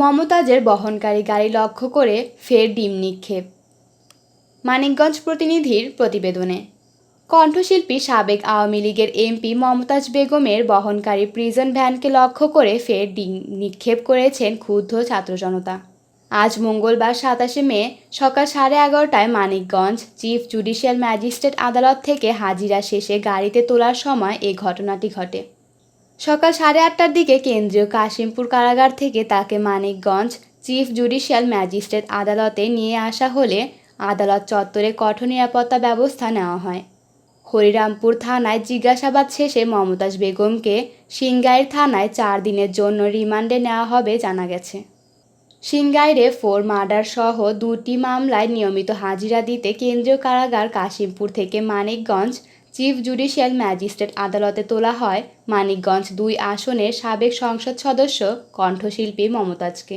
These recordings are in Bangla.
মমতাজের বহনকারী গাড়ি লক্ষ্য করে ফের ডিম নিক্ষেপ। মানিকগঞ্জ প্রতিনিধির প্রতিবেদনে। কণ্ঠশিল্পী সাবেক আওয়ামী লীগের এমপি মমতাজ বেগমের বহনকারী প্রিজন ভ্যানকে লক্ষ্য করে ফের ডিম নিক্ষেপ করেছেন ক্ষুব্ধ ছাত্র জনতা। আজ মঙ্গলবার সাতাশে মে সকাল সাড়ে এগারোটায় মানিকগঞ্জ চিফ জুডিশিয়াল ম্যাজিস্ট্রেট আদালত থেকে হাজিরা শেষে গাড়িতে তোলার সময় এ ঘটনাটি ঘটে। সকাল সাড়ে আটটার দিকে কেন্দ্রীয় কাশিমপুর কারাগার থেকে তাকে মানিকগঞ্জ চিফ জুডিশিয়াল ম্যাজিস্ট্রেট আদালতে নিয়ে আসা হলে আদালত চত্বরে কঠোর নিরাপত্তা ব্যবস্থা নেওয়া হয়। হরিরামপুর থানায় জিজ্ঞাসাবাদ শেষে মমতাজ বেগমকে সিংগাইর থানায় চার দিনের জন্য রিমান্ডে নেওয়া হবে জানা গেছে। সিংগাইরে ফোর মার্ডার সহ দুটি মামলায় নিয়মিত হাজিরা দিতে কেন্দ্রীয় কারাগার কাশিমপুর থেকে মানিকগঞ্জ চিফ জুডিশিয়াল ম্যাজিস্ট্রেট আদালতে তোলা হয় মানিকগঞ্জ দুই আসনের সাবেক সংসদ সদস্য কণ্ঠশিল্পী মমতাজকে।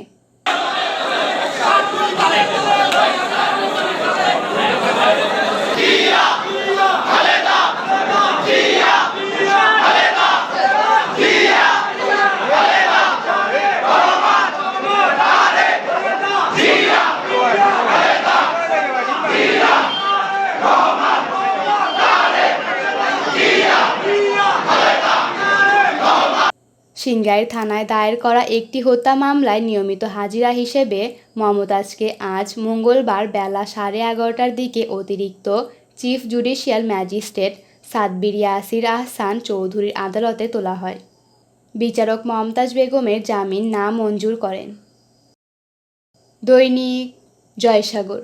সিংগাইর থানায় দায়ের করা একটি হত্যা মামলায় নিয়মিত হাজিরা হিসেবে মমতাজকে আজ মঙ্গলবার বেলা সাড়ে এগারোটার দিকে অতিরিক্ত chief judicial magistrate Sadbir Yasir Ahsan চৌধুরীর আদালতে তোলা হয়। বিচারক মমতাজ বেগমের জামিন না মঞ্জুর করেন। দৈনিক জয়সাগর